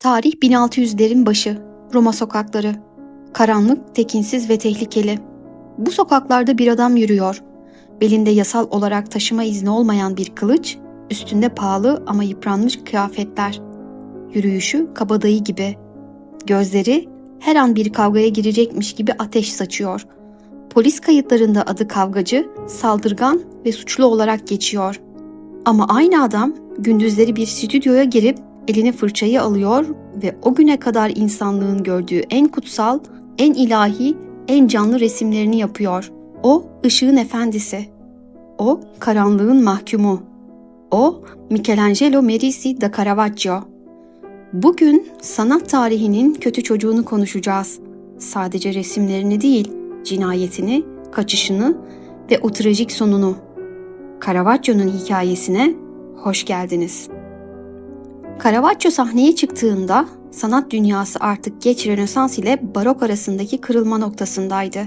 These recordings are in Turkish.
Tarih 1600'lerin başı. Roma sokakları. Karanlık, tekinsiz ve tehlikeli. Bu sokaklarda bir adam yürüyor. Belinde yasal olarak taşıma izni olmayan bir kılıç, üstünde pahalı ama yıpranmış kıyafetler. Yürüyüşü kabadayı gibi. Gözleri her an bir kavgaya girecekmiş gibi ateş saçıyor. Polis kayıtlarında adı kavgacı, saldırgan ve suçlu olarak geçiyor. Ama aynı adam gündüzleri bir stüdyoya girip eline fırçayı alıyor ve o güne kadar insanlığın gördüğü en kutsal, en ilahi, en canlı resimlerini yapıyor. O ışığın efendisi. O karanlığın mahkumu. O Michelangelo Merisi da Caravaggio. Bugün sanat tarihinin kötü çocuğunu konuşacağız. Sadece resimlerini değil, cinayetini, kaçışını ve o trajik sonunu. Caravaggio'nun hikayesine hoş geldiniz. Caravaggio sahneye çıktığında sanat dünyası artık geç Rönesans ile Barok arasındaki kırılma noktasındaydı.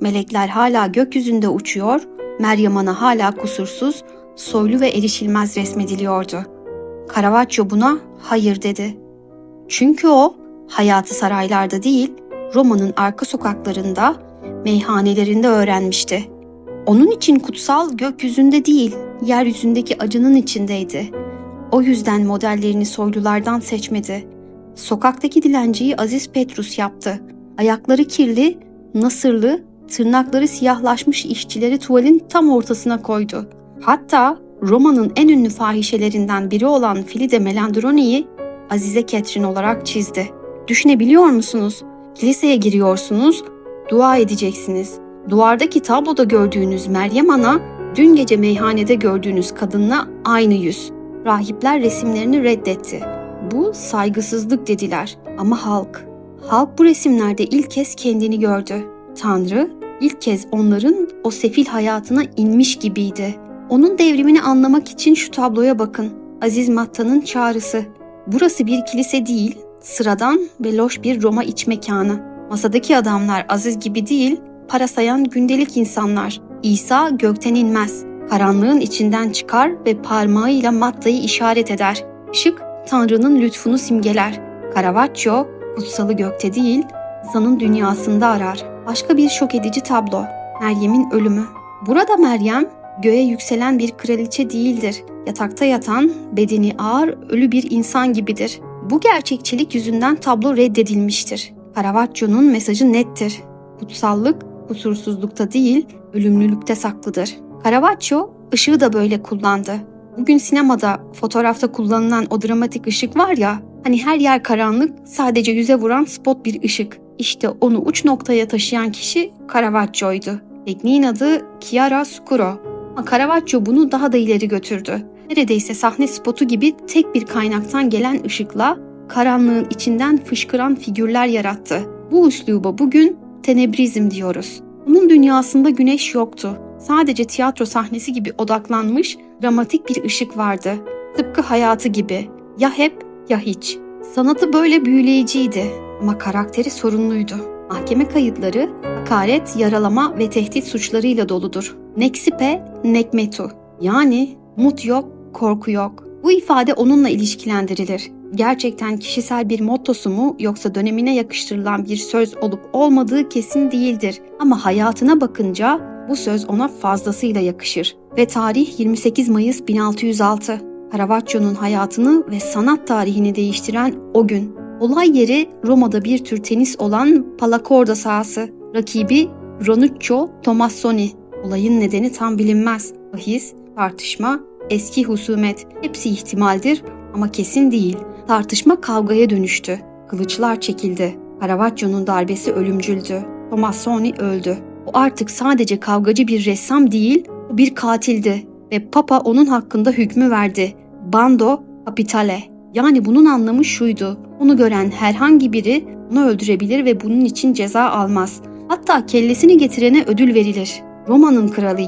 Melekler hala gökyüzünde uçuyor, Meryem Ana hala kusursuz, soylu ve erişilmez resmediliyordu. Caravaggio buna hayır dedi. Çünkü o hayatı saraylarda değil, Roma'nın arka sokaklarında, meyhanelerinde öğrenmişti. Onun için kutsal gökyüzünde değil, yeryüzündeki acının içindeydi. O yüzden modellerini soylulardan seçmedi. Sokaktaki dilenciyi Aziz Petrus yaptı. Ayakları kirli, nasırlı, tırnakları siyahlaşmış işçileri tuvalin tam ortasına koydu. Hatta Roma'nın en ünlü fahişelerinden biri olan Filide Melandroni'yi Azize Ketrin olarak çizdi. Düşünebiliyor musunuz? Kiliseye giriyorsunuz, dua edeceksiniz. Duvardaki tabloda gördüğünüz Meryem Ana, dün gece meyhanede gördüğünüz kadınla aynı yüz. Rahipler resimlerini reddetti. Bu saygısızlık dediler ama halk. Halk bu resimlerde ilk kez kendini gördü. Tanrı ilk kez onların o sefil hayatına inmiş gibiydi. Onun devrimini anlamak için şu tabloya bakın. Aziz Matta'nın çağrısı. Burası bir kilise değil, sıradan ve loş bir Roma iç mekanı. Masadaki adamlar Aziz gibi değil, para sayan gündelik insanlar. İsa gökten inmez. Karanlığın içinden çıkar ve parmağıyla Matta'yı işaret eder. Işık Tanrı'nın lütfunu simgeler. Caravaggio kutsalı gökte değil, insanın dünyasında arar. Başka bir şok edici tablo. Meryem'in ölümü. Burada Meryem göğe yükselen bir kraliçe değildir. Yatakta yatan, bedeni ağır, ölü bir insan gibidir. Bu gerçekçilik yüzünden tablo reddedilmiştir. Caravaggio'nun mesajı nettir. Kutsallık kusursuzlukta değil, ölümlülükte saklıdır. Caravaggio ışığı da böyle kullandı. Bugün sinemada, fotoğrafta kullanılan o dramatik ışık var ya, hani her yer karanlık, sadece yüze vuran spot bir ışık. İşte onu uç noktaya taşıyan kişi Caravaggio'ydu. Tekniğin adı Chiaroscuro. Ama Caravaggio bunu daha da ileri götürdü. Neredeyse sahne spotu gibi tek bir kaynaktan gelen ışıkla karanlığın içinden fışkıran figürler yarattı. Bu üsluba bugün tenebrizm diyoruz. Onun dünyasında güneş yoktu. Sadece tiyatro sahnesi gibi odaklanmış, dramatik bir ışık vardı. Tıpkı hayatı gibi. Ya hep ya hiç. Sanatı böyle büyüleyiciydi ama karakteri sorunluydu. Mahkeme kayıtları hakaret, yaralama ve tehdit suçlarıyla doludur. Neksipe, nekmetu. Yani mut yok, korku yok. Bu ifade onunla ilişkilendirilir. Gerçekten kişisel bir mottosu mu yoksa dönemine yakıştırılan bir söz olup olmadığı kesin değildir. Ama hayatına bakınca bu söz ona fazlasıyla yakışır. Ve tarih 28 Mayıs 1606. Caravaggio'nun hayatını ve sanat tarihini değiştiren o gün. Olay yeri Roma'da bir tür tenis olan Palacorda sahası. Rakibi Ranuccio Tomassoni. Olayın nedeni tam bilinmez. Bahis, tartışma, eski husumet hepsi ihtimaldir ama kesin değil. Tartışma kavgaya dönüştü. Kılıçlar çekildi. Caravaggio'nun darbesi ölümcüldü. Tomassoni öldü. O artık sadece kavgacı bir ressam değil, bir katildi ve Papa onun hakkında hükmü verdi. Bando capitale. Yani bunun anlamı şuydu. Onu gören herhangi biri onu öldürebilir ve bunun için ceza almaz. Hatta kellesini getirene ödül verilir. Roma'nın kralı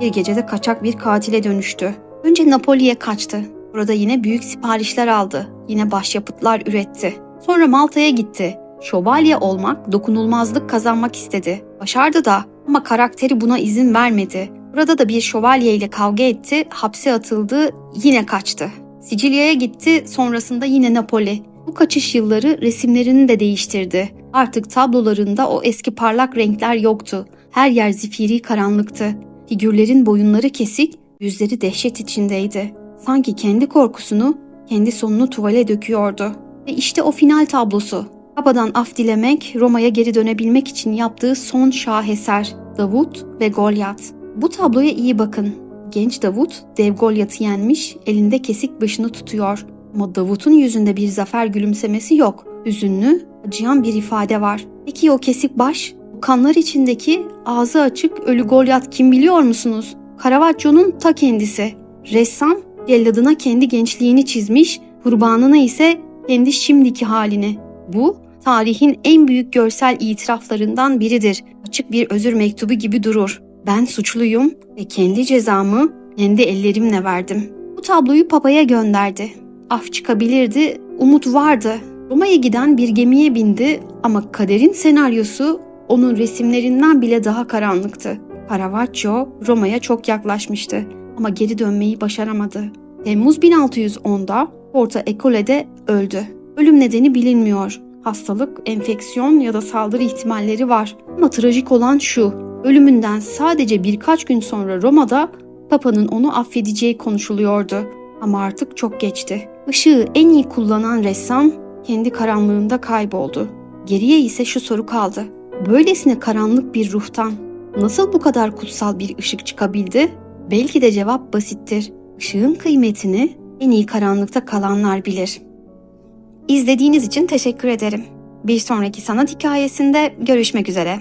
bir gecede kaçak bir katile dönüştü. Önce Napoli'ye kaçtı. Burada yine büyük siparişler aldı. Yine başyapıtlar üretti. Sonra Malta'ya gitti. Şövalye olmak, dokunulmazlık kazanmak istedi. Başardı da ama karakteri buna izin vermedi. Burada da bir şövalye ile kavga etti, hapse atıldı, yine kaçtı. Sicilya'ya gitti, sonrasında yine Napoli. Bu kaçış yılları resimlerini de değiştirdi. Artık tablolarında o eski parlak renkler yoktu. Her yer zifiri karanlıktı. Figürlerin boyunları kesik, yüzleri dehşet içindeydi. Sanki kendi korkusunu, kendi sonunu tuvale döküyordu. Ve işte o final tablosu. Babadan af dilemek, Roma'ya geri dönebilmek için yaptığı son şaheser. Davut ve Golyat. Bu tabloya iyi bakın. Genç Davut dev Golyat'ı yenmiş, elinde kesik başını tutuyor. Ama Davut'un yüzünde bir zafer gülümsemesi yok. Hüzünlü, acıyan bir ifade var. Peki o kesik baş? Kanlar içindeki ağzı açık ölü Golyat kim biliyor musunuz? Caravaggio'nun ta kendisi. Ressam celladına kendi gençliğini çizmiş, kurbanına ise kendi şimdiki halini. Bu tarihin en büyük görsel itiraflarından biridir. Açık bir özür mektubu gibi durur. Ben suçluyum ve kendi cezamı kendi ellerimle verdim. Bu tabloyu papaya gönderdi. Af çıkabilirdi, umut vardı. Roma'ya giden bir gemiye bindi ama kaderin senaryosu onun resimlerinden bile daha karanlıktı. Caravaggio Roma'ya çok yaklaşmıştı ama geri dönmeyi başaramadı. Temmuz 1610'da Porta Ecole'de öldü. Ölüm nedeni bilinmiyor. Hastalık, enfeksiyon ya da saldırı ihtimalleri var. Ama trajik olan şu, ölümünden sadece birkaç gün sonra Roma'da Papa'nın onu affedeceği konuşuluyordu. Ama artık çok geçti. Işığı en iyi kullanan ressam kendi karanlığında kayboldu. Geriye ise şu soru kaldı. Böylesine karanlık bir ruhtan nasıl bu kadar kutsal bir ışık çıkabildi? Belki de cevap basittir. Işığın kıymetini en iyi karanlıkta kalanlar bilir. İzlediğiniz için teşekkür ederim. Bir sonraki sanat hikayesinde görüşmek üzere.